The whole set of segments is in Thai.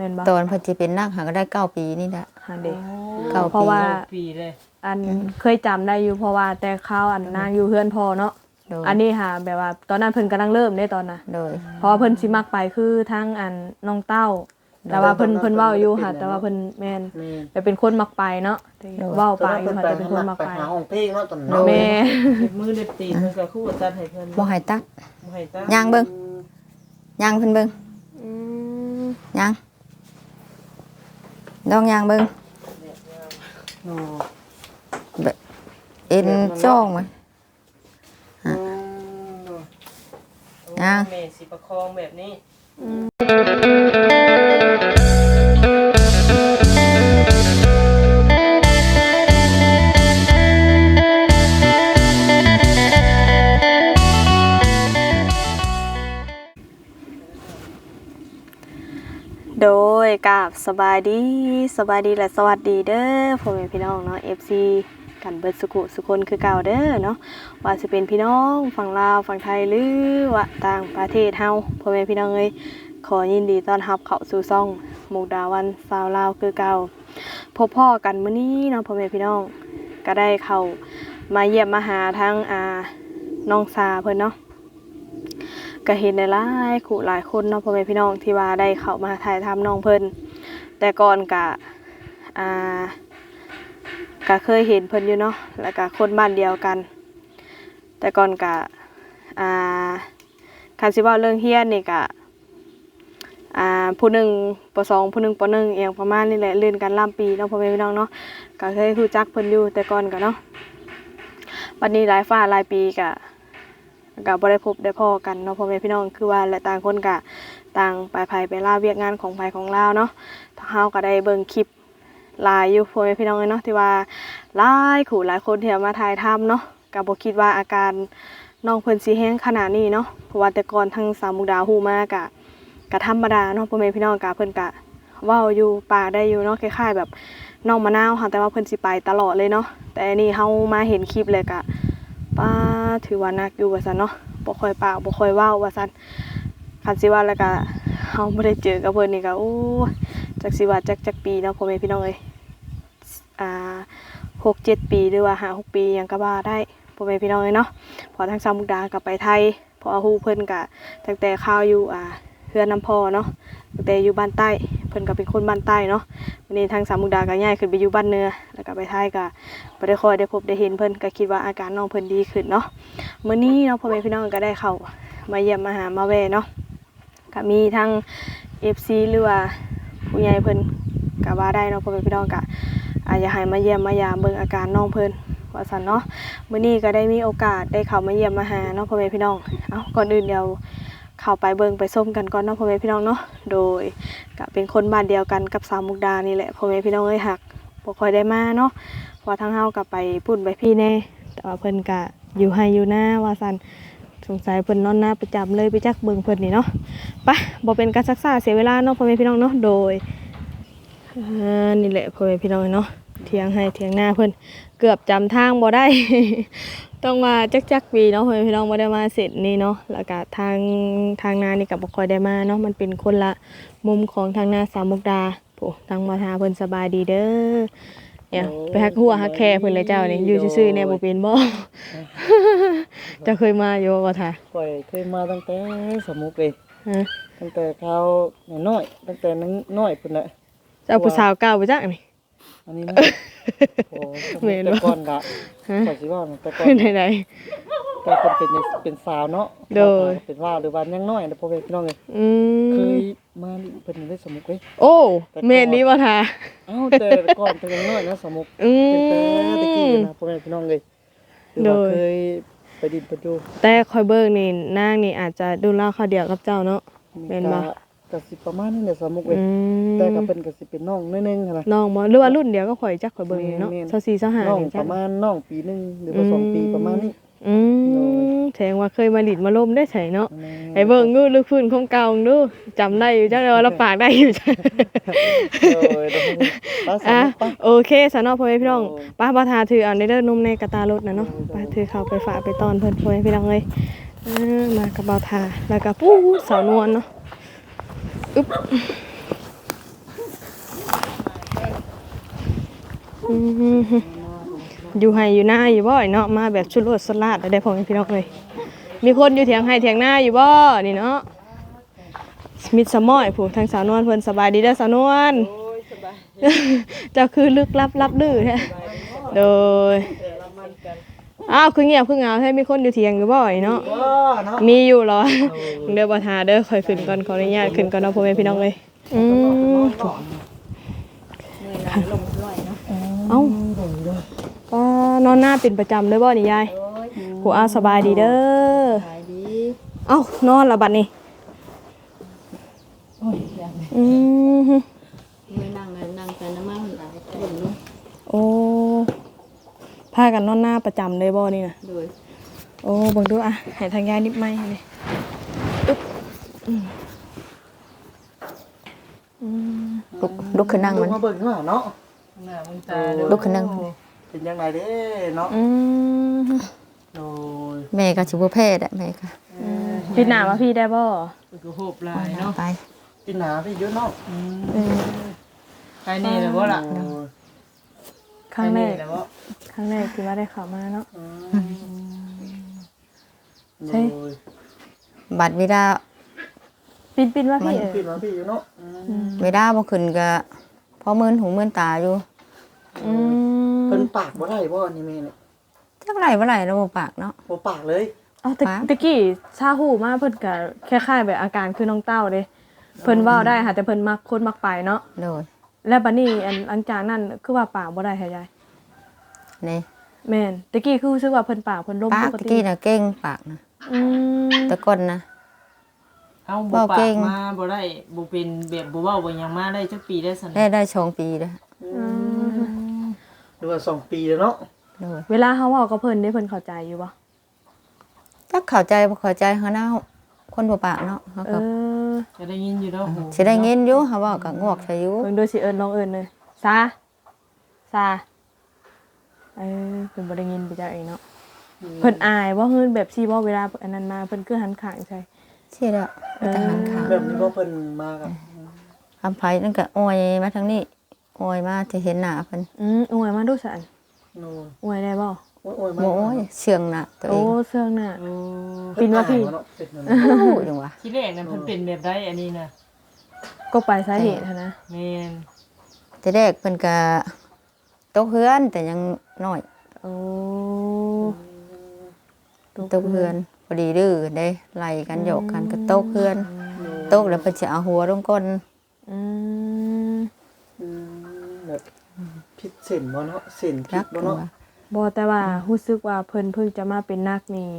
แม่นบ่ตอนเพิ่นสิเป็นนักหาก็ได้เก้าปีนี่แหละหาเด็กเก้าเพราะว่า ปีเลยอันเคยจำได้อยู่เพราะว่าแต่ข้าวอันนางอยู่เฮือนพอเนาะโดยอันนี้หาแบบว่า ตอนนั้นเพิ่นกำลังเริ่มได้ตอนน่ะโดย เพราะว่าเพิ่นสิมักไปคือทั้งอันน้องเต้า แต่ว่าเพิ่นเพิ่นเว้าอยู่ค่ะแต่ว่าเพิ่นแม่นแม่นแต่เป็นคนมักไปเนาะเว้าไปอยู่ค่ะแต่เป็นคนมักไปไปหาห้องเพลงเนาะตอนนั้น แม่เด็บมือเด็บตีนมันก็คู่จัดให้เพิ่นบ่ให้ตัก บ่ให้ตาย่างเบิ่ง ย่างเพิ่นเบิ่งอืมย่าง ลองย่างเบิ่งโอ้เอ็นจ้องมันอืมย่าง แม่สิประคองแบบนี้ ยกับสบายดีสบายดีและสวัสดีเด้อพ่อแม่พี่น้องเนาะ FC กันเบิดสุขุสุคนคือเก่าเด้อเนาะว่าสิเป็นพี่น้องฝั่งลาวฝั่งไทยหรือว่าต่างประเทศเฮาพ่อแม่พี่น้องเอ้ยขอยินดีต้อนรับเข้าสู่ซ่องมุกดาวันสาวลาวคือเก่าพบพ่อกันมื้อนี้เนาะพ่อแม่พี่น้องก็ได้เข้ามาเยี่ยมมาหาทั้งอาน้องสาเพิ่นเนาะ ก็เห็นในหลายคู่หลายคนเนาะพ่อแม่พี่น้องที่ว่าได้เข้ามาถ่ายทำน้องเพิ่นแต่ก่อนกะอ่าก็เคยเห็นเพิ่นอยู่เนาะแล้วก็คนบ้านเดียวกัน แต่ก่อนกะอ่าคันสิว่าเรื่องเฮียนนี่กะอ่าผู้หนึ่งปสองผู้หนึ่งปหนึ่งเอียงประมาณนี้แหละเลื่อนกันล่ามปีเนาะพ่อแม่พี่น้องเนาะก็เคยรู้จักเพิ่นอยู่แต่ก่อนกะเนาะบัดนี้หลายฟ้าหลายปีกะ ก็บ่ได้พบได้พอกันเนาะพ่อแม่พี่น้องคือว่าและต่างคนก็ต่างไปไผไปลาเวียกงานของไผของลาวเนาะทางเฮาก็ได้เบิ่งคลิปหลายอยู่พ่อแม่พี่น้องเอ้ยเนาะที่ว่าหลายคู่หลายคนที่มาถ่ายทำเนาะก็บ่คิดว่าอาการน้องเพิ่นสิแฮงขนาดนี้เนาะเพราะว่าแต่ก่อนทางสาวมุกดาฮู้มาก็ก็ธรรมดาเนาะพ่อแม่พี่น้องก็เพิ่นก็เว้าอยู่ปากได้อยู่เนาะคล้ายๆแบบน้องมะนาวค่ะแต่ว่าเพิ่นสิไปตลอดเลยเนาะแต่นนี้เฮามาเห็นคลิปเลยก็ ป้าถือว่านักอยู่ว่าซั่นเนาะบ่ค่อยปากบ่ค่อยเว้าว่าซั่นคันสิว่าแล้วก็เฮาบ่ได้เจอกับเพิ่นนี่ก็โอ้จักสิว่าจักจักปีเนาะพ่อแม่พี่น้องเอ้ยอ่า6 7ปีหรือว่า5 6ปีหยังก็ว่าได้พ่อแม่พี่น้องเอ้ยเนาะพอทางสามมุกดาก็ไปไทยพออาฮูเพิ่นก็ตั้งแต่ข้าวอยู่อ่าเฮือนน้ำพอเนาะตั้งแต่อยู่บ้านใต้ เพิ่นก็เป็นคนบ้านใต้เนาะวันนี้ทางสามมุกดาก็ย้ายขึ้นไปอยู่บ้านเนือแล้วก็ไปไทยก็บ่ได้คอยได้พบได้เห็นเพิ่นก็คิดว่าอาการน้องเพิ่นดีขึ้นเนาะมื้อนี้เนาะพ่อแม่พี่น้องก็ได้เข้ามาเยี่ยมมาหามาแวะเนาะก็มีทั้ง FC หรือว่าผู้ใหญ่เพิ่นก็ว่าได้เนาะพ่อแม่พี่น้องก็อาจจะให้มาเยี่ยมมายามเบิ่งอาการน้องเพิ่นว่าซั่นเนาะมื้อนี้ก็ได้มีโอกาสได้เข้ามาเยี่ยมมาหาเนาะพ่อแม่พี่น้อง เอ้าก่อนอื่นเดี๋ยว เข้าไปเบิ่งไปส้มกันก่อนเนาะพ่อแม่พี่น้องเนาะโดยก็เป็นคนบ้านเดียวกันกับสาวมุกดานี่แหละพ่อแม่พี่น้องเอ้ยหักบ่ค่อยได้มาเนาะเพอทั้งเฮากับไปปุ่นไปพี่แน่แต่ว่าเพิ่นกะอยู่ให้อยู่หน้าว่าสันสงสัยเพิ่นนอนหน้าประจำเลยไปจักเบิ่งเพิ่นนี่เนาะไปบ่เป็นการซักษาเสียเวลาเนาะพ่อแม่พี่น้องเนาะโดยนี่แหละพ่อแม่พี่น้องเนาะเถียงให้เถียงหน้าเพิ่นเกือบจำทางบ่ได้ ต้องมาจักจักๆปีเนาะพ่อแม่พี่น้องบ่ได้มาเสร็จนี่เนาะแล้วก็ทางทางนานี่ก็บ่ค่อยได้มาเนาะมันเป็นคนละมุมของทางนาสามมุกดาโอ้ทางมาทาเพิ่นสบายดีเด้อเนี่ยไปฮักหัวฮักแค่เพิ่นเลยเจ้านี่อยู่ซื่อๆเนี่ยบ่เป็นบ่เจ้าเคยมาอยู่บ่ท่าข่อยเคยมาตั้งแต่สมุกเลยฮะตั้งแต่เขาน้อยๆตั้งแต่นังน้อยพุ่นน่ะเจ้าผู้สาวเก่าบ่จักนี่ อันนี้นะโอ้แม่นบ่แต่ก่อนกะฮะข่อยสิว่านะแต่ก่อนไหนไหนแต่คนเป็นเป็นสาวเนาะโดยเป็นว่าวหรือว่ายังน้อยนะพ่อแม่พี่น้องเลยๆอืมเคยมาเพิ่นได้สมุกเลยโอ้แม่นนี้บ่ท่าเอ้าแต่ก่อนเป็นยังน้อยนะสมุกอืเป็นแต่ตะกี้มนะพ่อแม่พี่น้องเลยหรือโดว่ายเคยไปดินไปดูแต่คอยเบิ่งนี่นางนี่อาจจะดูแลเขาวเดียวกับเจ้าเนาะแม่นบ่ กะกะสิประมาณนี้แหละสมุกเลยอืมแต่ก็เป็นกะสิเป็นน้องน้อยนึงหั้นนะน้องบ่หรือว่ารุ่นเดียวก็ข่อยจักข่อยเบิ่งนี่เนาะแม่น24 25น้องนี่ปจักระมาณน้องปีหนึงหรือว่าสองปีประมาณนี้อืโดมแสดงว่าเคยมาหลิดมาล่มได้ใช่เนาะ แม่ไอ้เบิ่งงูลึกพื้นของเก่าดูจำได้อยู่จังเลยว่าเราปากได้อยู่จ้ะโดยโดยป้าสาอะมป้าโอเคสำหรับพ่อแม่พี่น้องโอ้ยป้าบ่ทาถือเอาในเด้อนุ่มในกระตารถนะเนาะโอ้ยป้าถือเข้าไปฝากไปตอนเพิ่นพ่อแม่พี่น้องเลยอ่ามากับเบาทาแล้วก็ปู๊สาวนวลเนาะ อึ๊บอยู่ให้อยู่หน้าอยู่บ่อยเนาะมาแบบชุดรดสลาดได้พอพี่น้องเลยมีคนอยู่เถียงให้เถียงหน้าอยู่บ่นี่เนาะมิดสมอยผูกทางสาวนวลเพลินสบายดีเด้อสาวนวลเจ้าคือลึกลับลับลื่อแท้โดย อ้าวคือเงียบคือเหงาให้มีคนอยู่เถียงอยู่บ่อยเนาะว้าเนาะมีอยู่เหรอเดี๋ยวบ่ทาเด้อค่อยขึ้นก่อนขออนุญาตขึ้นก่อนเนาะพ่อแม่พี่น้องเลยอืมเอ้าก็นอนหน้าเป็นประจำเลยบ่นี่ยายหัวอาสบายดีเด้อขายดีเอ้านอนละบัดนี้อืมไม่นั่งเลยนั่งแต่น้ำมันหลายคนเนาะโอ้ พากันนอนหน้าประจำเลยบ่นี่นะโดยโอ้เบิ่งดูอะให้ทางยายนิบไม้ให้เลยอึ๊บอืมอืมลุกลุกขึ้นนั่งมัน มาเบิ่งว่าเนาะหน้ามึงตาเด้อลุกขึ้นนั่ง เป็นยังไงเด้เนาะอืมโอ้ยแม่ก็ชิบแพทย์อะแม่ก็พี่หนามาพี่ได้บ่มันก็โหบลายเนาะไปกินหนาพี่เยอะเนาะเออใครนี่แหละบ่ล่ะโอ้ยครั้งแรกใคนี่หละบ่ ครั้งแรกที่ว่าได้ข่าวมาเนาะใช่โอ้ยบัตรเวลาปินปินว่าพี่เออพี่มาพี่อยู่เนาะอืมเวลาบ่ขึ้นก็พอมื่นหูมื่นตาอยู่อืมเพิ่นปากบ่ได้บ่อันนี้แม่เนี่ยจักไรบ่ไรแล้วบ่ปากเนาะบ่ปากเลยเอาตะปะตะกี้ชาหูมาเพิ่นก็คล้ายๆแบบอาการคือน้องเต้าเด้เพิ่นเว้าได้ค่ะแต่เพิ่นมักคนมักไปเนาะโดยแล้วบัดนี้อันหลังจากนั้นคือว่าปากบ่ได้ค่ะยาย นี่แม่นตะกี้คือรู้สึกว่าเพิ่นปากเพิ่นลมปากปกตะติกี้น่ะเก่งปากนะอืมแต่ก่อนนะ เอาบ่เว้าปาเก่กง มาบ่ได้บ่เป็นแบบบ่เว้าบ่หยังมาได้จักปีได้ซั่นได้ได้ชองปีแล้วดูว่าสองปีแล้วเนาะโดยเวลาเฮาเว้ากับเพิ่นได้เพิ่นเข้าใจอยู่บ่จักเข้าใจบ่เข้าใจเขาเนาะคนบ่ปากเนาะเขาเอก็อจะได้ยินอยู่เนาะโหสิได้เงินอยู่เขาเว้าก็งอกใส่อยู่เบิ่งดูสิเอิ้นน้องเอิ้นเลยซาซา เออเพิ่นบ่ได้ยินไปจากไอ้เนาะเพิ่นอายบ่เฮือนแบบซี่บ่เวลาอันนั้นมาเพิ่นคือหันข้างใส่สิแล้วแต่หันข้างแบบนี้บ่เพิ่นมากับคำไผนั่นก็อวยมาทางนี้อวยมาที่เห็นหน้าเพิ่นอืมอวยมาดูสันโน่อวยได้บ่โอ้ยโอ้ยมาโอ้ยเชื่องหน้าตัวเอโอ้งเสื้องน่ะโอ้ปินว่าพี่เนาะเป็นนั่นน่ะโอ้จังหวะที่แรกนั้นเพิ่นเป็นแบบใดอันนี้น่ะก็ไปสาเหตุหั้นนะแม่นแต่แรกเพิ่นก็ตกเฮือนแต่ยัง น้อย โอ้ตกเฮือนพอดีดื้อได้ไล่กันโยกกันก็ตกเฮือนตกแล้วเพิ่นสิเอาหัวลงก้นอืมอืมแบบพิษเส้นบ่เนาะเส้นพิรัษกบ่จังเนาะหวะบ่แต่ว่ารู้สึกว่าเพิ่นเพิ่งจะมาเป็นนักนี่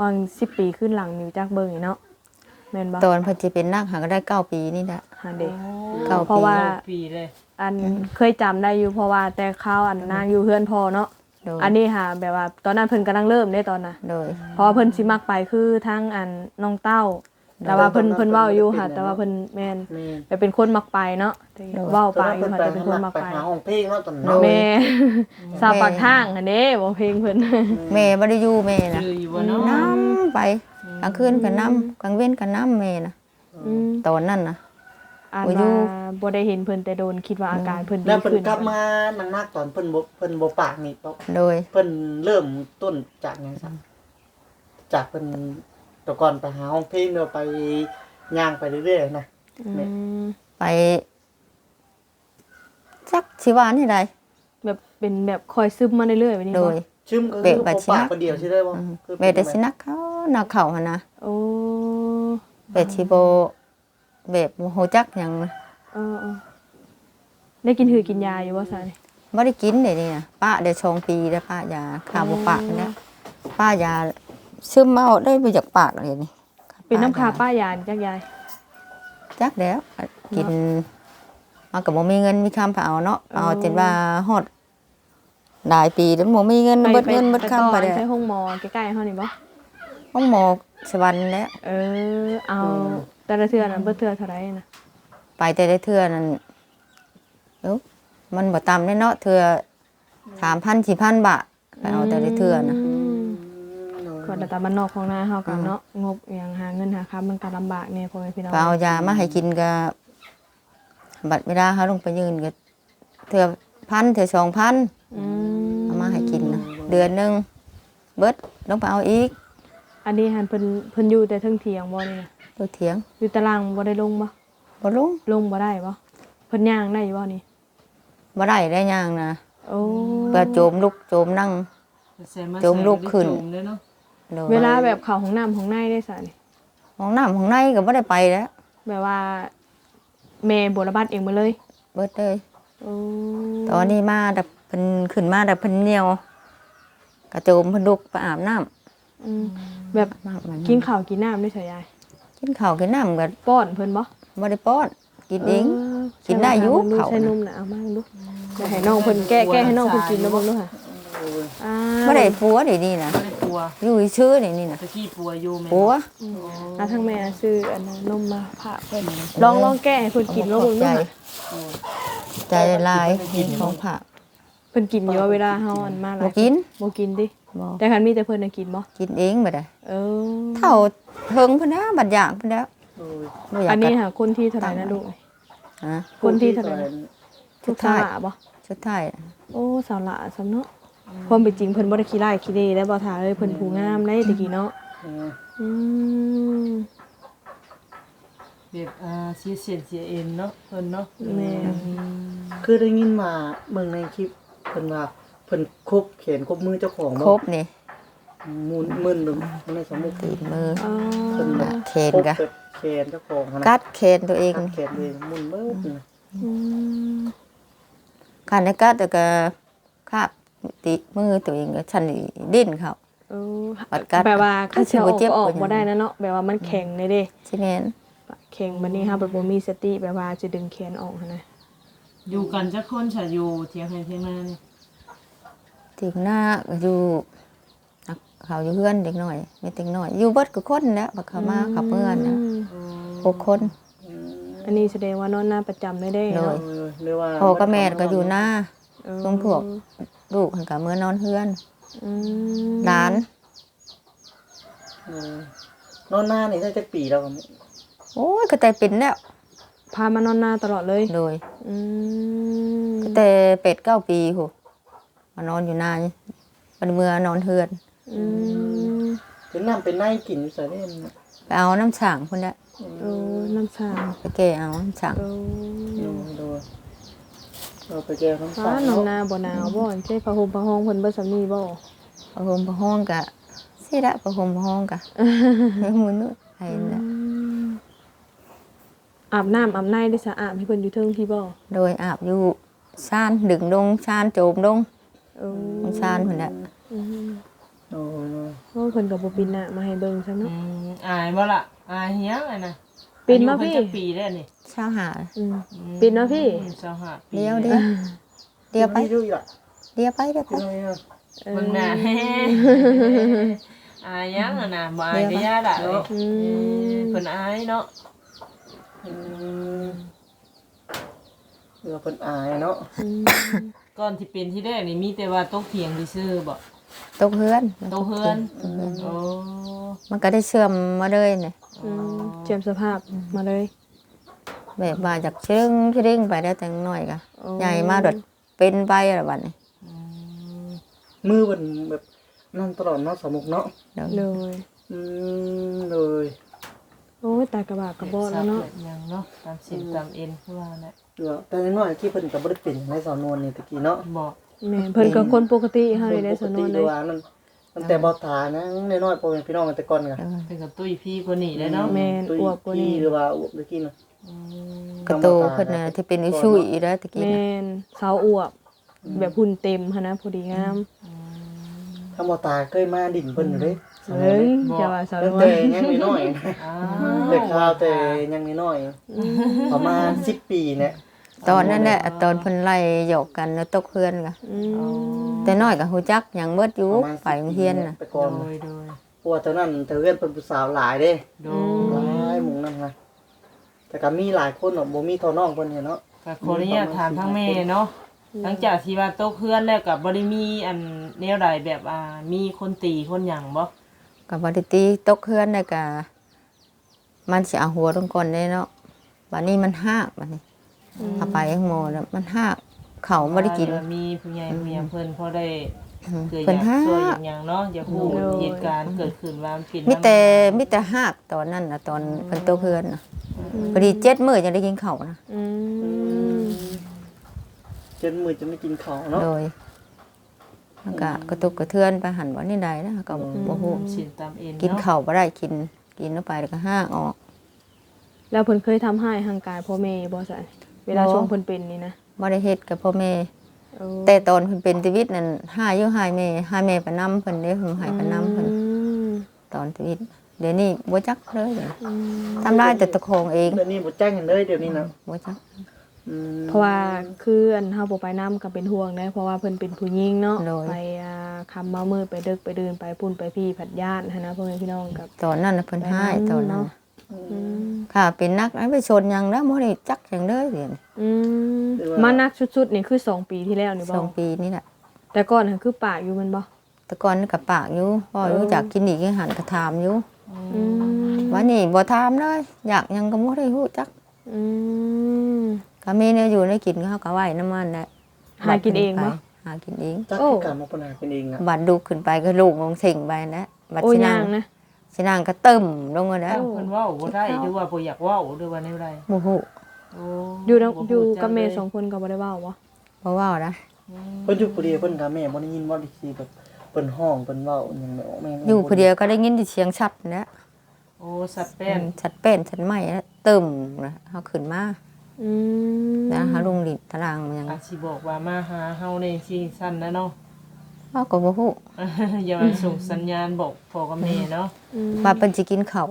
วาง10 ปีขึ้นหลังนี่จักเบิ่งนี่เนาะ แม่นบ่ตอนเพิ่นสิเป็นนักหาก็ได้เก้าปีนี่แหละ หาเด็ก เก้าเพราะว่า ปีเลยอันเคยจำได้อยู่เพราะว่าแต่ข้าวอันนางอยู่เฮือนพ่อเนาะโดยอันนี้ค่ะแบบว่าตอนนั้นเพิ่นกำลังเริ่มได้ตอนน่ะโดย เพราะว่าเพิ่นสิมักไปคือทั้งอันน้องเต้า แต่ว่าเพิ่นเพิ่นเว้าอยู่ค่ะแต่ว่าเพิ่นแม่นแม่นแต่เป็นคนมักไปเนาะเว้าไปอยู่ค่ะตแต่นเป็นนั้นคนมักไปไปหาห้องเพลงเนาะตอนนั้นแม่สาวปากทางอันนี้บ่เพลงเพิ่น แม่บ่ได้อยู่แม่นะคืออยู่บ่เนาะน้ำไป กลางคืนก็น้ำกลางเว้นก็น้ำแม่นะอืมตอนนั้นนะ อ่านบ่อยู่ว่าบ่ได้เห็นเพิ่นแต่โดนคิดว่าอาการเพิ่นดีแล้วเพิ่นขึ้นกลับมานักๆตอนเพิ่นบ่เพิ่นบ่ปากนี่เนาะโดย เพิ่นเริ่มต้นจากหยังซะจากเพิ่นแต่ก่อนไปหาห้องเพลงเนาะไปย่างไปเรื่อยๆนะ อืมไปจักสิว่านี่ใดแบบเป็นแบบคอยซึมมาเรื่อยๆแบบนี้โดบ่ย ชึมก็เบะคือบัดบ่สิปากนะคนเดียวใช่ได้บ่อืมคือแม่ได้สินักเขานักเขาหั่นนะโอ้เป็ดชิโบแบบโมโหจักหยังนะเออๆได้กินหือกินยาอยู่บ่ซะนี่ไม่ได้กินเดี๋ยวนี้นะป้าเดี๋ยวชงปีแล้วป้ายาข้าวบ่ปากแล้วป้ายาซึมเมาได้ไปจากปากเลยนี่เป็นน้ำคาป้ายาจักยายจักแล้ว กินมันกับโมมีเงินมีคำไปเอาเนาะเอาจนว่าฮอด หลายปีแล้วโมมีเงินเบิดเงินเบิดคำไปเลเลยยใช้ห้องหมอใกล้ๆเฮานี่บ่ห้องหมอสวรรค์แล้วเออ เอาแต่ละเทื่อนั้นเบิดเทื่อเท่าไหร่นะไปแต่ได้เทื่อนั้นเอ้ามันบ่ต่ำแน่เนาะเทื่อสามพันสี่พันบาทไปเอาแต่ได้เทื่อนะก็แต่ตามบ้านนอกของนาเฮากันเนาะงบอหย่างหาเงินหาค้ามันก็ลำบากแน่พ่อแม่พี่น้องไปเอายามาให้กินก็บัดเวลาเขาลงไปยืนก็เทื่อพันเถื่อสองพันอืม เดือนหนึงเบิดต้องไปเอาอีกอันนี้หันเพิ่นเพิ่นอยู่แต่เทิงเถียงบ่นี่นะตัวเถียงอยู่ตารางบ่ได้ลงบ่บ่ลงลงบ่ได้บ่เพิ่นย่างได้อยู่บ่นี่บ่ได้ได้ย่างนะโอ้เพื่อโจมลุกโจมนั่งใส่มาจมลูกขึ้นใส่จมเลยเนาะโดยเวลาแบบเข้าห้องน้ำห้องในได้ซะนี่ห้องน้ำห้องในก็บ่ได้ไปแล้ว แบบว่าแม่บ่ระบาดเองมาเลยเบิดเลย โอ้ตอนนี้มาดับเพิ่นขึ้นมาดับเพิ่นเหนียว กระโจมเพิ่นลุกไปอาบน้ำอืมแบบน้ำมันกินข้าวกินน้ำได้ซะยายกินข้าวกินน้ำก็ป้อนเพิ่นบ่บ่ได้ป้อนกินเอง กินได้อยู่ใช่ข้าวใช่นุ่มน่ะเอามาดูเดี๋ยวให้น้องเพิ่นแก้แก้ให้น้องเพิ่นกินแล้วเบิ่งดูค่ะอ่าบ่ได้ปัวเดี๋ยวนี้นะไม่ได้ปัวอยู่ชื่อเดี๋ยวนี้นะตะกี้ปัวอยู่แม่ปัวอ่าทั้งแม่ซื้ออันนั้นนมมาผ่าเพิ่นลองลองแก้ให้เพิ่นกินแล้วขเบิ่อบงใจดูค่ะใจละลายกินของผัก เพิ่นกินอยู่ว่าเวลาเฮาอันมาหลาบ่ยกินบ่กินดิบ่ แต่คันมีแต่เพิ่นน่ะกินบ่กินเองบ่ได้เออเท่าเฮิงเพิ่นนะบัดอย่างเพิ่นแล้วโอ้ยบ่อยากอันนี้กัดค่ะคนที่เท่าไหร่นะลูก ฮะคนที่เท่าไหร่นะชุทุดกท้ายสาบ่ชุดท้ายโอ้สาวหละสำเนาะความเป็นจริงเพิ่นบ่ได้ขี้ร้ายขี้เดแล้วบ่ท่าเอ้ยเพิ่นผู้งามได้ตะกี้เนาะอืมอืม แบบอ่าเสียเสียนเสียเอ็นเนาะเพิ่นเนาะแม่คือได้ยินมาเมืองในคลิป เพิ่นว่าเพิ่นคบแขนคบมือเจ้าของครบนี่มูนมึนมันในสมุกตีนมืออ๋อเพิ่นแบบแขนคบกะแบบแขนเจ้าของหั่นนะกัดแขนตัวเองกัดแขนเองมุนเบิดนี่อืมคันได้กัดแต่ก็คาบติมือตัวเองก็ฉันนี่ดิ้นเขา เออปัดกัดแบบว่าก็เขาสิจะบ่ออกเจ็บก็ออกกว่าหยังบ่ได้นะเนาะแบบว่ามันแข็งเลยเด้สิแม่นแข็งบัดนี้เฮาแบบบ่มีสติแบบว่าจะดึงแขนออกหันนะ อยู่กันจักคนฉะอยู่เถียงให้เถียงนานี่ถึงหน้าก็อยู่นักเขาอยู่เพื่อนเด็กหน่อยมีเด็กหน่อย อยู่เบิดก็คนแล้วบักเขามาขับเพื่อนนะมหกคนอันนี้แสดงว่านอนหน้าประจำได้ได้โดเนาะยเออเรียกว่าพ่อกับแม่ก็อยู่หน้าเออช่วงพวกลูกหันกับเมื่อนอนเพื่อนอืมหลานเออนอนหน้านี่ได้จักปีแล้วครับโอ้ยก็แต่เป็นแล้ว พามานอนหน้าตลอดเลยโดยอืมก็แต่เป็ดเก้าปีโหมานอนอยู่นานมันเมื่อนอนเพื่อนอืมเป็นน้ำเป็นในกินอยู่ใส่ได้มันไปเอาน้ำฉางคนละเออน้ำชาไปแก่เอาน้ำฉางเออดูดูเราไปแก้น้ำฟ้าตาลหนองเนาะนาบ่หนาวบ่ใช่ผ้าห่มผ้าห้องเพิ่นบ่สำนีบ่ประหมประห้องกะสิละประหมประห้องกะมือนู้นไอ้น่ะ อาบน้ำอาบในได้สะอาดให้เพิ่นอยู่เทิงพี่บ่โดยอาบอยู่ชานดึงลงชานโจมลงเออลงชานคนละอืมโอ้ยโอ้ยเพิ่นก็บ่ปินหน้ามาให้เบิ่งซะอืเนาะมอายบ่ล่ะอายเฮียงไอ้น่ะปินมาอายุพี่เพิ่นจักปีแล้วนี่เช้าหาอืมปินมาพี่อืมเจ้าหาปีเลี้ยวเดียวเดียวไปไปดูอีกอะเดียวไปเดียวไปกินอะไรอะเออเบิ่งหน้าอายยังอะน่ะบ่อายก็ย่าล่ะเอ้ยอืเออมเพิ่นอายเนาะอืม เราเป็นอายเนาะอืมก่อนที่เป็นที่แรกนี่มีแต่ว่าตกเถียงซื่อๆบ่ตกเฮือนโตเฮือนโอ้มันก็ได้เชื่อมมาเลยเนี่ยอืมเจียมสภาพมาเลย แบบว่าจากเชิงที่เร่งไปได้แต่งหน่อยกะโอ้ ใหญ่มากดเป็นไปอะไรบัดนี้มือเป็นแบบนั่นตลอดเนาะสมุกเนาะเดี๋ยวเลย อืมเลย โอ้ยตายกระบากกระบอกแล้วเนาะแบบหยังเนาะตามสินตามเอ็นคือว่าแหละเดี๋ยวแต่น้อยๆที่เพิ่นก็บ่ได้เป็นในสอนวนนี่ตะกี้เนาะบ่แม่นเพิ่นก็คนปกติเฮาได้สนวนปกเลติยว่ามันมันแต่บ่ทานะน้อยๆพอเป็นพี่น้องกันแต่ก่อนกันเป็นกับตุ้ยพี่กว่านี่แหล้วเนาะแม่นตุ้ยอวบกว่านี้พี่หรือว่าอวบตะกี้น่ะอืมกระโตเพิ่นน่ะที่เป็นอิชุยแล้วตะกี้แม่น่ะนสาวอวบแบบหุ่นเต็มหันนะพอดีงามถ้าบ่ตาเคยมาดินเพิ่นอยู่เด้ เอ้ยจะว่าสาวนตั้งวลแต่ยังน้อยๆนะอ้าแต่วข่าวแต่ยังน้อยๆประมาณ10ปีเนี่ยตอนนั้นแหละตอนเพิ่นไล่หยอกกันแล้วตกเฮือนกะอืมแต่น้อยก็ฮู้จักหยังเบิดอยู่ประมาณไปโรงเรียนน่ะแต่ก่อนโดยโดยเพราะว่าตอนนั้นเธอเรียนเป็นผู้สาวหลายเด้โดหยลายหมุงนั่นนะแต่ก็มีหลายคนเนาะบ่มีเท่าน้องเพิ่นเนี่ยเนาะก็ขออนุญาตถามทั้งแม่เนาะหลังจากที่ว่าโตะเพื่อนแล้วก็บ่ได้มีอันแนวใดแบบอ่ามีคนตีคนหยังบ่ ก็บ่ได้ตีตกเฮือนได้ก็มันสิเอาหัวลงก่อนเด้เนาะบัดนี้มันหากบัดนี้เอาไปข้างหมอแล้วมันหากเขาบ่ได้กินว่ามีผู้ใหญ่ผู้ใหญ่เพิ่นพอได้อืมเกิดอเพิ่นยากหาช่วยอย่างหยังเนาะอย่าฮู้เหตุการณ์เกิดขึ้นว่ามันเป็นมีแต่มีแต่หากตอนนั้นน่ะตอนเพิ่นโตเพื่อนน่ะพอดีเจ็ดมื้อจะได้กินข้าวนะอืมจนมือจะไม่กินข้าวเนาะโดย แล้วก็กระตุกกระเทือนไปหันว่านี่ใดนะก็บ่ฮู้สินตามเอ็นกินเนาะข้าวบ่ได้กินกินเข้าไปแล้วก็ห้างออก แล้วเพิ่นเคยทำให้ห่างกายพ่อแม่บ่ซะเวลาบ่ช่วงเพิ่นเป็นนี่นะบ่ได้เฮ็ดกับพ่อแม่โอ้แต่ตอนเพิ่นเป็นชีวิตนั่นหาอยู่หายแม่หายแม่ไปนํเพิ่นเด้เพิ่นหายไปนํเพิ่นอืมตอนชีวิตเดี๋ยวนี้บ่จักเลยเดี๋ยวนี้อืมทำได้แต่ตะคองเองเดี๋ยวนี้บ่แจ้งกันเลยเดี๋ยวนี้นะบ่จัก อืม เพราะว่าคืออันเฮาบ่ไปนํก็เป็นห่วงนะเพราะว่าเพิ่นเป็นผู้หญิงเนาะไปอ่าคำมามืดไปดึกไปเดินไปพุ่นไปพี่ผัดญาติหั้นนะพ่อแม่พี่น้องกับ ตอนนั้นน่ะเพิ่นหายตอนนั้นน่ะอืมค่ะ เป็นนักนั้นไปชนหยังแล้วบ่ได้จักหยังเลยเดี๋ยวนี้อืมมานักสุดๆนี่คือสองปีที่แล้วนี่สบ่องปีนี่แหละ แต่ก่อนหันคือปากอยู่แมันบ่แต่ก่อนนี่ก็ปากอยู่พ่อรู้จักกินอีกหันก็ถามอยู่อืมว่านี่บ่ถามเลย อยากหยังก็บ่ได้ฮู้จักอืม ก็มีเนี่ยอยู่ในกินก็เฮาก็ไหว้น้ำมันแหละหากินเองบ่หากินเองจักโอ้คือการมาปนากันเองอะบัดดูขึ้นไปก็ลูกลงสิ่งไปนะบัดโอ้สิยนางย่างนะสินางก็เติมลงมาแล้วเพิ่นเว้าบ่ได้หรือว่าบ่อยากเว้าหรือว่าแนวใดบ่ฮู้โอ้อยู่นำบ่ฮู้อยู่จักับแม่เลยสองคนก็บ่ได้เว้าบ่บ่เว้านะเพิ่นอยู่ผู้เดียวเพิ่นกับแม่บ่ได้ยินว่าดิสิแบบเพิ่นห้องเพิ่นเว้าหยังแม่แม่อยู่ผู้เดียวก็ได้ยินแต่เสียงชัดนะโอ้สัตว์แป้นชัดเป็นชัดไหม้นะเติมนะเฮาขึ้นมา อืมแล้วหาลุงดิตารางมันยังอาจสิบอกว่ามาหาเฮาในที่สั้นนะเนาะเฮาก็บ่ฮู้อย่ามาส่งสัญญาณบอกพ่อกับแม่เนาะอืมว่าเพิ่นสิกินข้าว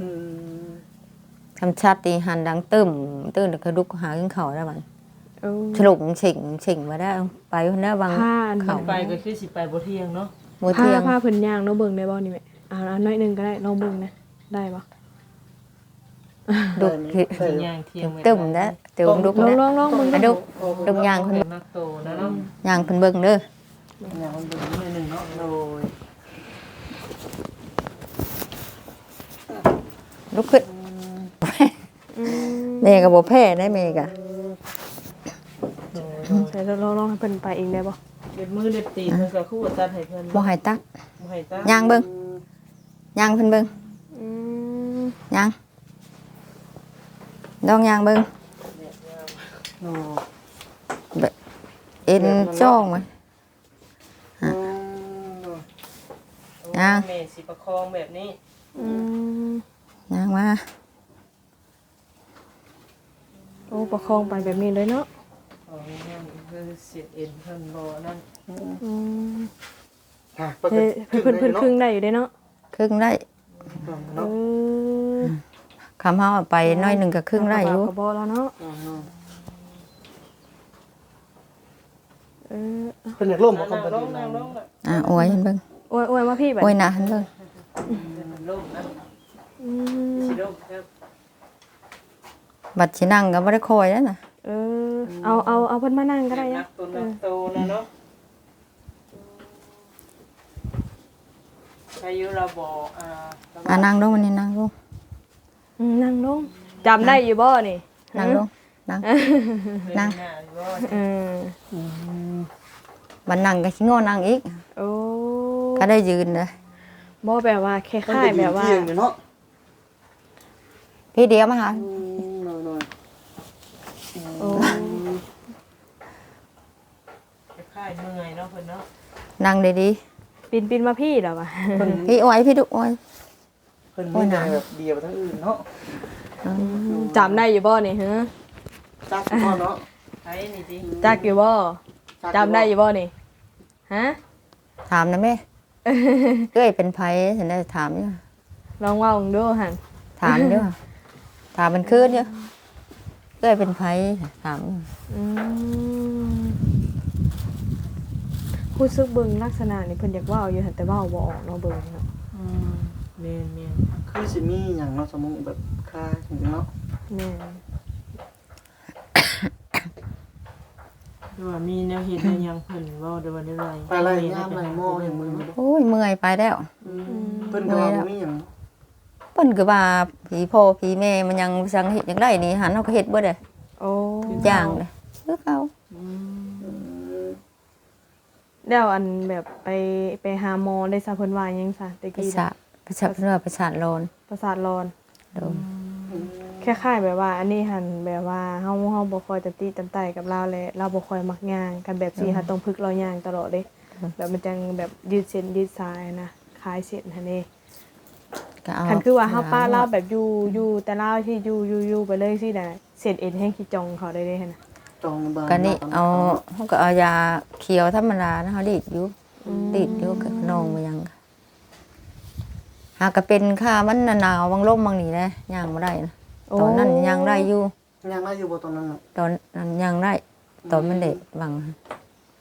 อืมทำชัดตีหันดังตึมตื่นแล้วก็ลุกหากินข้าวแล้วมันโอ้ฉลุกเฉิงเฉิงมาได้ไปคนนั้นบาง ผ้าอันเขาไปก็คือสิไปบ่เที่ยงเนาะ มื้อผ้าเที่ยงผ้าเพิ่นย่างเนาะเบิ่งได้บ่นี่แม่อ่าอันน้อยหนึงก็ได้ลองเบิ่งนะได้บ่ ดุคือสิย่างเที่ยงตึมนะตึมดุกลองนะลองลองเบิ่งอะดูดุกดุกย่างคนนักโตนะเนาะย่างเพิ่นเบิ่งเด้ออย่างมันเป็นนิดนึงเนาะโดยลุกขึ้นอืมแม่ก็บ่แพ้ได้แม่ก็ใส่ลองลองให้เพิ่นไปเองได้บ่เด็ดมือเด็ดตีนมันก็คู่ตัดให้เพิ่นบ่ให้ตักบ่ให้ตัดย่างเบิ่งย่างเพิ่นเบิ่งอืมย่าง ลองย่างเบิ่งโอ้เอ็นจ้องมาอืมย่างแม่สิประคองแบบนี้อืมย่างมาโอ้ประคองไปแบบนี้เลยเนาะเอาง่ายๆคือเสียดเอ็นเพิ่นบ่นั่นอืมค่ะเฮ้ยเพิ่นเพิ่นเพิ่นครึ่งได้อยู่ได้เนาะครึ่งได้เอเนาะอ คำเฮาเอาไปน้อยหนึงก็ครึ่งได้อยู่กระบอกแล้วเนาะอืมเออเพิ่นอยากร่วมบ่นั่คำงเพิ่นลองยากนั่งลร่วงมน่ะอะโอ้ยเห็นเบิ่งโอ้ยโอ้ยมาพี่บัดโอ้ยหน้าเห็นเบิ่งนั่งลงนะอืมสิลงครับบัดสินั่งก็บ่ได้คอยแล้วน่ะเออเอาเอาเอาเพิ่นมานั่งก็ได้นันะกตัวนักโตนะเนาะใครอยู่ระบ่อ่าอะนั่งลงมันนี่นั่งลง อืมนั่งลงจำได้อยู่บ่นี่นั่งลงนั่งนั่งหน้าอยู่บ่เออบัดนั่งก็สิงอนั่งอีก โอ้ก็ได้ยืนเลยบ่แบบว่าคมันล้าเป็ยนๆแบบว่าเที่ยงอยู่เนาะพี่เดียวมาหาอืมหน่อยโอ้ค่ายเมื่อยเนาะเพิ่นเนาะนั่งดีปินปินมาพี่เหรอวะๆเพิ่นๆพี่อ้อยพี่ดุอ้อย เพิ่นมีใจแบบเดียวไปทั้งอื่นเนาะจำได้อยู่บ่นี่ฮะจักพ่อเนาะไผนี่ติจักอยู่บ่จำได้อยู่บ่นี่ฮะถามนะแม่เอ้ยเป็นไผฉันได้ถามอยู่ลองเว่าดูหั่นถามอยู่ถามมันคืนอยู่เอ้ยเป็นไผถามอยู่อืมผู้ซึกเบิ่งลักษณะนี่เพิ่นอยากเว้าอยู่หั่นแต่เว้าบ่ออกเนาะเบิ่งเนาะอืม แม่นแม่นคือสิมีหยังเนาะสมมุติแบบค่าจริงๆเนาะแม่นหรือว่ามีแนวเฮ็ดแนวหยังเพิ่นเว้าได้ว่าได้ไรไปไล่ยามไล่หม้ออย่างมือเนาะโอ้ยเมื่อยไปแล้วเพิ่นก็ว่าบ่มีหยังเพิ่นก็ว่าผีพ่อผีแม่มันยังสังเฮ็ดจังไดนี่หันเฮาก็เฮ็ดเบิดเลยโอ้อย่างเลยอคือเขาเดี๋ยวอันแบบไปไปหาหมอได้ซะเพิ่นว่าหยังซะตะประกี้สาท ประสาทเนื้อประสาทโลนประสาทร้อนโดนคล้ายๆแบบว่า อันนี้หันแบบว่าเฮาเฮาบ่ค่อยจะตีตำไตกับเราแหละเราบ่ค่อยมักย่างกันแบบสิเฮาต้องพึกเราย่างตลอดเด้แบบมันจังแบบยืดเส้นยืดสายนะคลายเส้นหั่นเด้ก็เอาคันคือว่าเฮาป้าเราแบบอยู่อยู่แต่เราที่อยู่อยู่อยู่ไปเลยสิน่ะเส้นเอ็นแห้งขี้จองเขาได้เด้หั่นน่ะจองเบิ่งก็นี่เอาเขาก็เอายาเขียวธรรมดานะเขาดีดอยู่ดีดอยู่กับนองมายัง หากก็เป็นค่ามันหนาวบางลมบางนี่นะย่างบ่ได้นะตอนนั้นย่างได้อยู่ยังได้อยู่บ่ตอนนั้นน่ะตอนนั้นย่างได้ ตอนมันเด็กบาง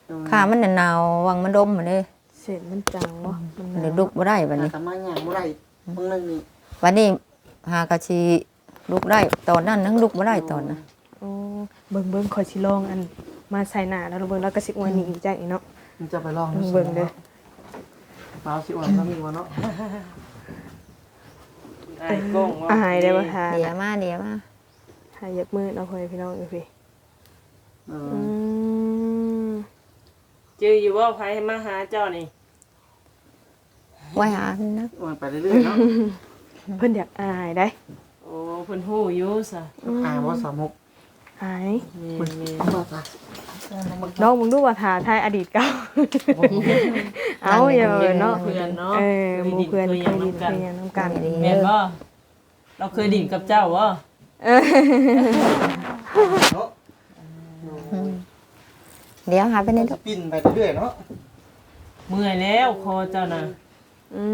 เออค่ามันหนาววังมันดมมาเลยเส้นมันจังบ่มันหมันนาเลยวลุกบ่ได้บัดนี้หาทำไมย่างบ่ได้มึงนึงนี่วันนี้หากะชีลุกได้ ตอนนั้นนั่งลุกบ่ได้ตอนนะโอ้เบิ่งเบิ่งขอยสิลองอัน มาใส่หน้าแล้วเบิ่งแล้วก็สิอวยนี่อีกจังอีกเนาะมันจะไปลองเบิ่งเด้อมาสิว่าถ้ามีวะเนาะ ไอ้กล้องว่าอายได้บ่ทาเดี๋ยวมาเดี๋ยวมาหายักมือเอาพ่อพี่น้องอยู่พี่เอออืมจื้ออยู่ว่าไผมาหาเจ้านี่ไว้หานะมันไปเรื่อยๆเนาะเพิ่นอยากอายได้โอ้เพิ่นฮู้อยู่ซะอ่าว่าสามกอายนี่นี่เอามาจ้ะ น้องมึงดูว่าทาทายอดีตเก่าเอาอย่าเออเนาะเพื่อนเนาะเออหมู่เพื่อนเคเคยยดิดินนเคเคยยหยังน้ำกันแม่นบ่เราเคยดิ่งกับเจ้าบ่เนาะเดี๋ยวหาไปในมันจะปิ้นไปเรื่อยๆเนาะเมื่อยแล้วคอเจ้าน่ะอื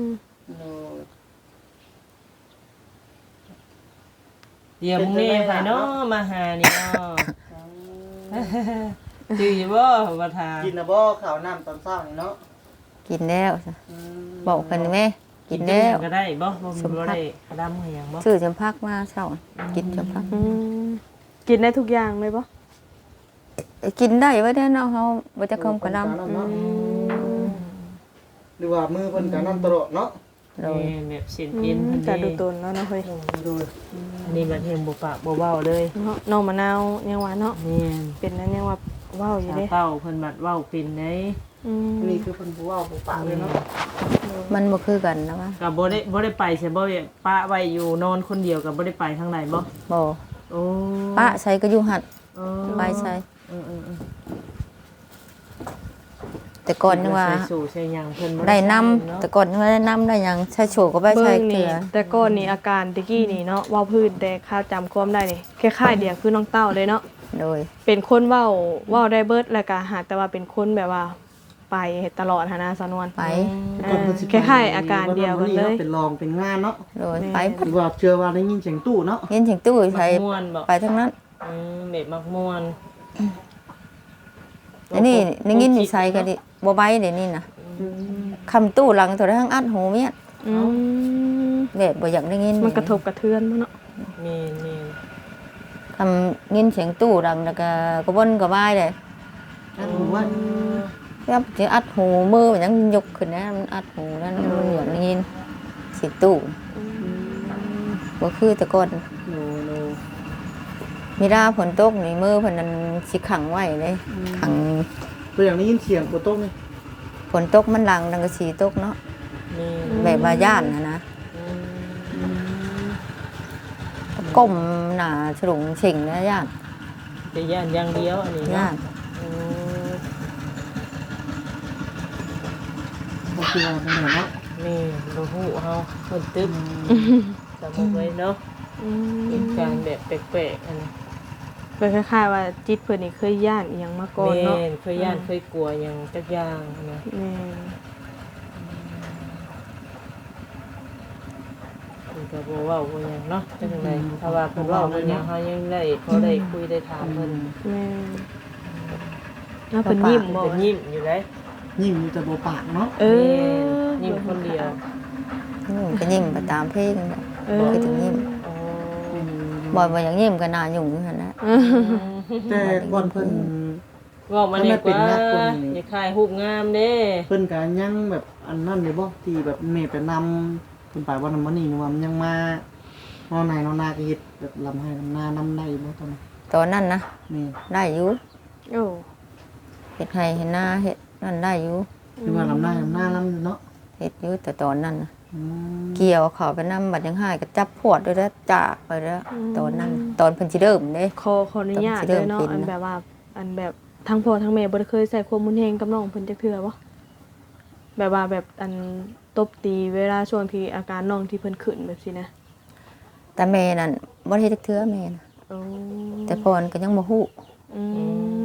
มเออเดี๋ยวมึงนี่ไผเนาะมาหานี่เนาะ จื้ออยู่บ่ว่าทากินนะบ่ข้าวน้ำตอนเช้านี่เนาะกินแล้วอืมบอกกันไหมกินแล้ว ก็ได้บ่บ่สมบ่พักได้ดำให้หยังบ่ซื้อจำพักมาเช้ากินจำพักอืมกินได้ทุกอย่างเลยปะกินได้ไว้ได้เนาะเขาบ่จะคมกระลเนาะหรือว่ามือเพิ่นก็นั่นตลอดเนาะำ โดยนี่แบบเส้นเอ็นเพิ่นจะดูนี่ตนแล้วเนาะเฮ้ยดูอันนี้มันเฮงบ่ปากบ่เว้าเลยเนาะน้องมะนาวยังว่าเนาะนี่เป็นนั้นยังว่าว้าวอยู่ชาเด้เต้าเพิ่นบัดเว้าเป็นได้อืมนี่คือเพิ่นผู้เว้าผู้ปากเลยเนาะมันบ่คือกันนะว่าก็บ่ได้บ่ได้ไปใช่บ่แบบป้าไว้อยู่นอนคนเดียวก็บ่ได้ไปทางไหนบ่บ่โอ้ป้าใส่ก็อยู่หัดเออไปใส่ เออเออเออ แต่ก่อนนึกว่า ใส่สู่ใส่หยังเพิ่นบ่ได้นำใส่เาะแต่ก่อนนึกว่าได้นำได้หยังใช้โฉกก็ไปใช้เบิ่งเกลืนี่อแต่ก่อนนี่อาการตะกี้นี่เนาะเว้าพื้นแต่ข้าวจำความได้นี่คล้ายๆเดียวคือน้องเต้าเลยเนาะโดย เป็นคนเว้าเว้าได้เบิดแล้วก็หากแต่ว่าเป็นคนแบบว่า ไปตลอดหนนะสนวน ไปเออคล้ายๆอาการเดียวกันเลย เป็นรองเป็นงานเนาะโดยไปหรือว่าเชื่อว่าได้ยินเสียงตู้เนาะเห็นถึงตู้มัใช้กม่วนบ่ไปทั้งนั้น อืมแบบมักม่วนอันนี้ได้ยินอยู่ใส่ก็ดิ บ่ใบเดี๋ยวนี้นะคำตู้หลังตัวทั้งอัดหูเมียอืมแบบบ่อยากได้ยินมันกระทบกระเทือนมันเนาะแม่นแม่นคำยินเสียงตู้ดังแล้วก็กระวนกระวายเลยนั่นว่ายับจะอัดหูมือมันยังยกขึ้นนะมันอัดหูนั่นมันอยากได้ยินเสียงตู้บ่คือแต่ก่อนโนโนมีดาฝนตกนี่มือเพิ่นนั้นสิขังไว้เลยขัง ตัวอย่างได้ยินเสียงกดโต๊ะนี่ฝนตกมันหลังดังกระสีตกเนาะแม่นแบบว่าย่านนะนะอืมก้มหน้าฉลุงเฉิงนะย่านแต่ย่านอย่างเดียวอันนี้ย่าเนาะนอืมก็คือว่าเป็นไงเนาะแม่นบ่ฮู้เฮาเพิ่นตึ๊บสมมุติไว้เนาะอืมเหตุการณ์แบบแปลกๆอันนี้ เป็นคล้ายๆว่าจิตเพิ่นนี่เคยย่านอีหยังมาก่อนแม่เนาะนเคยย่านเคยกลัวหยังจักอย่างนะแม่นเพิ่นก็บ่เว้าบ่หยังเนาะจังไดถ้าว่าเพิ่นเว้าบ่หยังเฮายังได้พอได้คุยได้ถามเพิ่นแม่นแล้วเพิ่นยิ้มบ่เพิ่นยิ้มอยู่ได้ยิ่งมีแต่โบปากเนาะเออแม่นยิ้มคนเดียวยิ้มก็ยิ้มไปตามเพลงนั่นแหละเออ คือถึงยิ้มอ๋อ บ่บ่อย่างยิ้มก็น่ายุ่งอยู่หั่นแหละแต่บอนเพิ่นเว้ามาดีกว่ามันเป็นนักคนนี่อย่าคายรูปงามเด้เพิ่นก็ยังแบบอันนั้นเลยบ่ที่แบบเมย์ไปนำเพิ่นไปวันนั้นวันนี้นี่ว่ามันยังมาน้องนายน้องนาก็เฮ็ดแบบลำให้ลำนาน้ำในบ่ตอนนั้นตอนนั้นนะนี่ได้อยู่โอ้เฮ็ดให้เฮ็ดหน้าเฮ็ดนั่นได้อยู่คือว่าลำนาลำนาน้ำเนาะเฮ็ดอยู่แต่ตอนนั้นนะอืม เกี่ยวเขาไปนำบัดยังหายก็จับพวดด้วยแล้วจากไปแล้วตอนนั้นตอนเพิ่นสิเริ่มเด้ขอขออนุญาตต้องสิเริ่เด้มอเนาะเป็นนะอันแบบว่า อันแบบทั้งพ่อทั้งแม่บ่ได้เคยใส่ความมุนแฮงกับน้องเพิ่นจักเทื่อบ่แบบว่าแบบอันตบตีเวลาช่วงที่อาการน้องที่เพิ่นขึ้นแบบสินะ แต่แม่นั่นบ่ได้เฮ็ดจักเทื่อแม่น่ะโอ้แต่ก่อนก็ยังบ่ฮู้อืม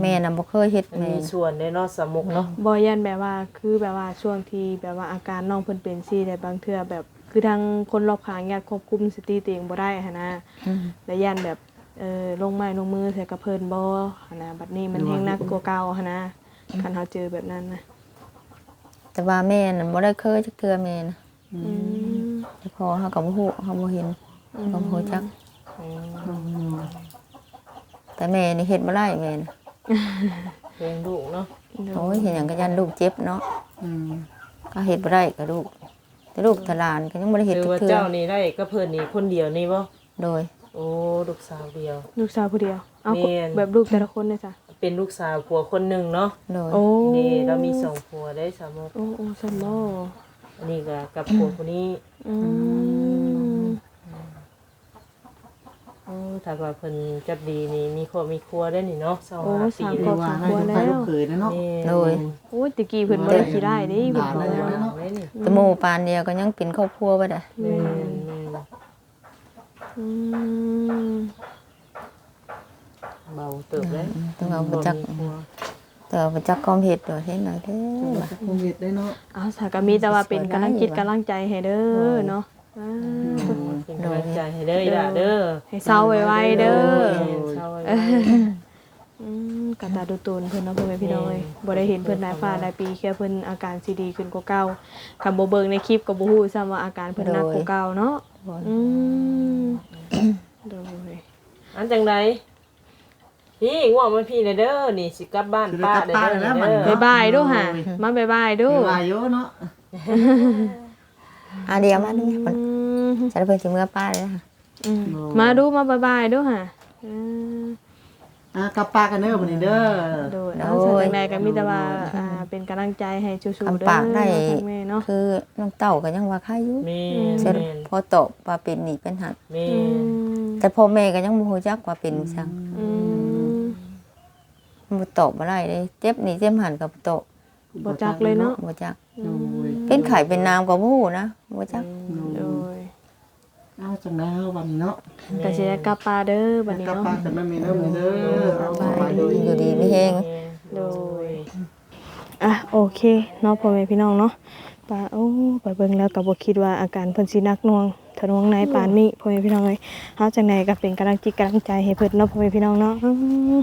แม่น่ะบ่เคยเฮ็ดมันแม่มีส่วนในเนาะสมุกเนาะบ่ยันแบบว่าคือแบบว่าช่วงที่แบบว่าอาการน้องเพิ่นเป็นซี่แต่บางเทื่อแบบคือทางคนรอบข้างญาติควบคุมสติตัวเองบ่ได้หันนะอืมและยันแบบเออลงไม้ลงมือใส่กับเพิ่นบ่หันนะบัดนี้มันแฮงหนักกว่าเก่าหันนะคันเฮาเจอแบบนั้นนะแต่ว่าแม่นั่นบ่ได้เคยจักเทื่อแม่น่ะอืมแต่พอเฮาก็บ่ฮู้เฮาบ่เห็นเฮาบ่ฮู้จักแต่แม่นี่เฮ็ดบ่ได้แม่น่ะ เลี้ยงลูกเนาะโอ้ยเห็นหยังก็ยันลูกเจ็บเนาะอืมก็เฮ็ดบ่ได้กับลูก แต่ลูกแต่หลานก็ยังบ่ได้เฮ็ดหรือจักว่าเทื่อเจ้านี่ได้ก็เพิ่นนี่คนเดียวนี่บ่โดย โอ้ลูกสาวเดียว ลูกสาวผู้เดียว เอาแม่น แบบลูกแต่ละคนเลยจ้ะเป็นลูกสาวผัวคนหนึ่งเนาะโดย โอ้นี่เรามีสองผัวได้สามกโอ้โอ้สมโมอันนี้ก็กับผัวคนนี้อืมโอ้ถ้าว่าเพิ่นจับดีนี่มีครอบมีครัวได้นี่เนาะสองโอ้ห้าสาปีมเลครอยบว่าสามให้ครัวลูกแล้ไปลูวกเขยนะเนาะนี่โดย โอ้ยตะกี้เพิ่นบ่ได้ขี้ได้เด้หเพิ่นลานบอกได้อยู่ว่า เนาะได้นี่แต่หมู่ปานเดียวก็ยังเป็นครอบครัวบ่ได้แม่นแม่นอืมเบาเติบเลยต้องเอาบ่จักมีครัว แต่ว่าบ่จักความเฮ็ดโดยเฮ็ดหน่อยเด้อว่าโควิดได้เนาะ เอาสากมีแต่ว่าเป็นกำลังจิตกำลังใจให้เด้อเนาะ อ่าเป็นกำลังใจให้เด้ออีหล่ะเด้อให้เศร้าไวๆเด้อแม่นเศร้าไว้อืมกะตาดูตูนเพิ่นเนาะพ่อแม่พี่น้องเอ้ยบ่ได้เห็นเพิ่นหลายฟ้าหลายปีแค่เพิ่นอาการสิดีขึ้นกว่าเก่าคันบ่เบิ่งในคลิปก็บ่ฮู้ซ้ำว่าอาการเพิ่นหนักกว่าเก่าเนาะอืมโดยอันจังไดพี่ง่วงมาพี่เลยเด้อนี่สิกลับบ้านป้าเด้อเด้อนี่เด้อบ๊ายบายเดูหะมาบ๊ายบายเดูมีวายเยอะเนาะ อะเดี๋ยวมาดูเพิ่นอืมจะได้เพิ่นสิเมื่อป้าเลยนะอืมมาดูมาบ๊ายบายเดูหะอืมอะกลับปากันเด้อบัดนี้เด้อโดยเอาสัตว์ใดก็มีแต่ว่าอ่าเป็นกำลังใจให้สู้ๆคำเด้อปากได้ทั้งแม่เนาะคือน้องเต้าก็ยังว่าค่าอยู่แม่เสร็จนแม่นพอตอบว่าเป็นนี่เป็นหัดแม่อืนมแต่พ่อแม่ก็ยังบ่ฮู้จักว่าเป็นจังอืมบ่ตอบบ่ได้เด้เจ็บนี่เจ็บหันก็บ่ตอบ บ่จักเลยเนาะ บ่จักโอ้ยเป็นไข้เป็นน้ำก็บ่ฮู้นะบ่จักโดยเอาจังได๋เฮาบัดนี้เนาะก็สิได้กลับปาเด้อบัดนี้กลับเนาะ ปากันไม่มีเด้อบัดนี้เด้อเอาสบายดี อยู่ดีมีแฮง โดย อะโอเคเนาะพ่อแม่พี่น้องเนาะปาโอ้ไปเบิ่งแล้วก็บ่คิดว่าอาการเพิ่นสิหนักหน่วงทะนวงในปานนี้พ่อแม่พี่น้องเอ้ยเฮาจังไดก็เป็นกำลังจิตกำลังใจให้เพิ่นเนาะพ่อแม่พี่น้องเนาะอืม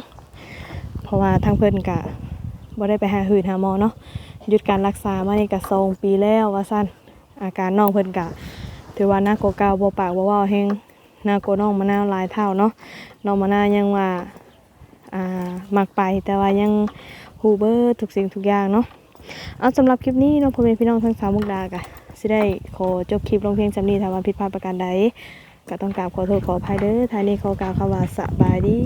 เพราะว่าทางเพิ่นก็ บ่ได้ไปหาหืดหาหมอเนาะหยุดการรักษามานี่ก็สองปีแล้วว่าซั่นอาการน้องเพิ่นก็ถือว่าหนักกว่าเก่าบ่ปากบ่เว้าแฮงหนักกน้องมะนาวหลายเท่าเนาะน้องมะนาวยังว่าอ่ามักไปแต่ว่ายังฮูเบอร์ทุกสิ่งทุกอย่างเนาะเอาสำหรับคลิปนี้เนาะพ่อแม่พี่น้องทั้งสามมุกดากะสิได้ขอจบคลิปลงเพียงสำนี้ถ้าว่าผิดพลาดประการใดก็ต้องกราบขอโทษขออภัยเด้อท้านี้ขอกล่าวคำว่าสบายดี